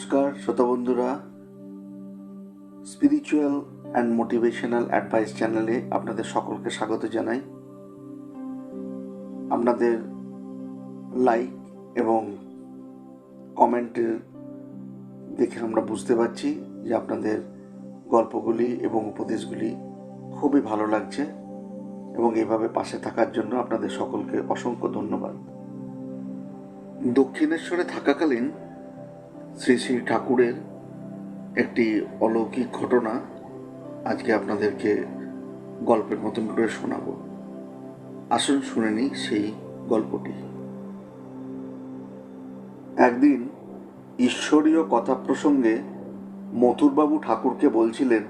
নমস্কার, শ্রোতা বন্ধুরা। স্পিরিচুয়াল অ্যান্ড মোটিভেশনাল অ্যাডভাইস চ্যানেলে আপনাদের সকলকে স্বাগত জানাই। আপনাদের লাইক এবং কমেন্টের দেখে আমরা বুঝতে পারছি যে আপনাদের গল্পগুলি এবং উপদেশগুলি খুবই ভালো লাগছে এবং এভাবে পাশে থাকার জন্য আপনাদের সকলকে অসংখ্য ধন্যবাদ। দক্ষিণেশ্বরে থাকাকালীন শ্রী শ্রী ঠাকুরের একটি অলৌকিক ঘটনা আজকে আপনাদেরকে গল্পের মতন করে শোনাবো। আসুন শুনে নিই সেই গল্পটি। একদিন ঈশ্বরীয় কথা প্রসঙ্গে মথুরবাবু ঠাকুরকে বলছিলেন,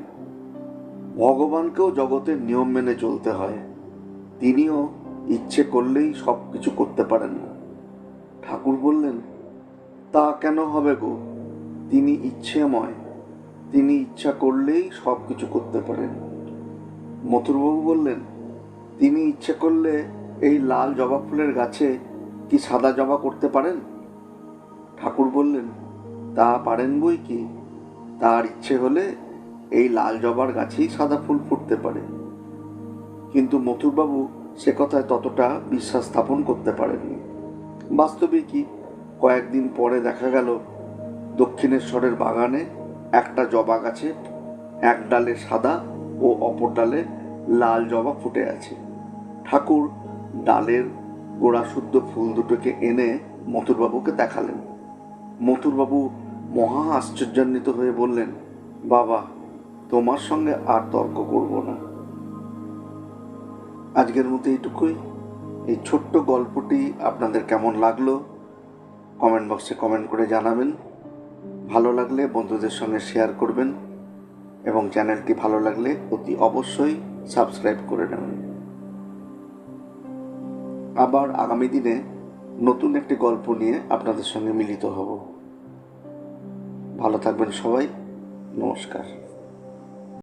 ভগবানকেও জগতের নিয়ম মেনে চলতে হয়। তিনিও ইচ্ছে করলেই সব কিছু করতে পারেন। না ঠাকুর বললেন তা কেন হবে গো? তিনি ইচ্ছেময়। তিনি ইচ্ছা করলেই সব কিছু করতে পারেন। মথুরবাবু বললেন, তিনি ইচ্ছে করলে এই লাল জবা ফুলের গাছে কি সাদা জবা করতে পারেন? ঠাকুর বললেন, তা পারেন বই কি? তার ইচ্ছে হলে এই লাল জবার গাছেই সাদা ফুল ফুটতে পারে। কিন্তু মথুরবাবু সে কথায় ততটা বিশ্বাস স্থাপন করতে পারেননি। বাস্তবে কি কয়েকদিন পরে দেখা গেল, দক্ষিণেশ্বরের বাগানে একটা জবা গাছে এক ডালে সাদা ও অপর ডালে লাল জবা ফুটে আছে। ঠাকুর ডালের গোড়া শুদ্ধ ফুল দুটোকে এনে মথুরবাবুকে দেখালেন। মথুরবাবু মহা আশ্চর্যান্বিত হয়ে বললেন, বাবা, তোমার সঙ্গে আর তর্ক করব না। আজকের মতো এইটুকুই। এই ছোট্ট গল্পটি আপনাদের কেমন লাগল? কমেন্ট বক্সে কমেন্ট করে জানাবেন। ভালো লাগলে বন্ধুদের সঙ্গে শেয়ার করবেন এবং চ্যানেলটি ভালো লাগলে অতি অবশ্যই সাবস্ক্রাইব করে নেবেন। আবার আগামী দিনে নতুন একটি গল্প নিয়ে আপনাদের সঙ্গে মিলিত হব। ভালো থাকবেন সবাই। নমস্কার।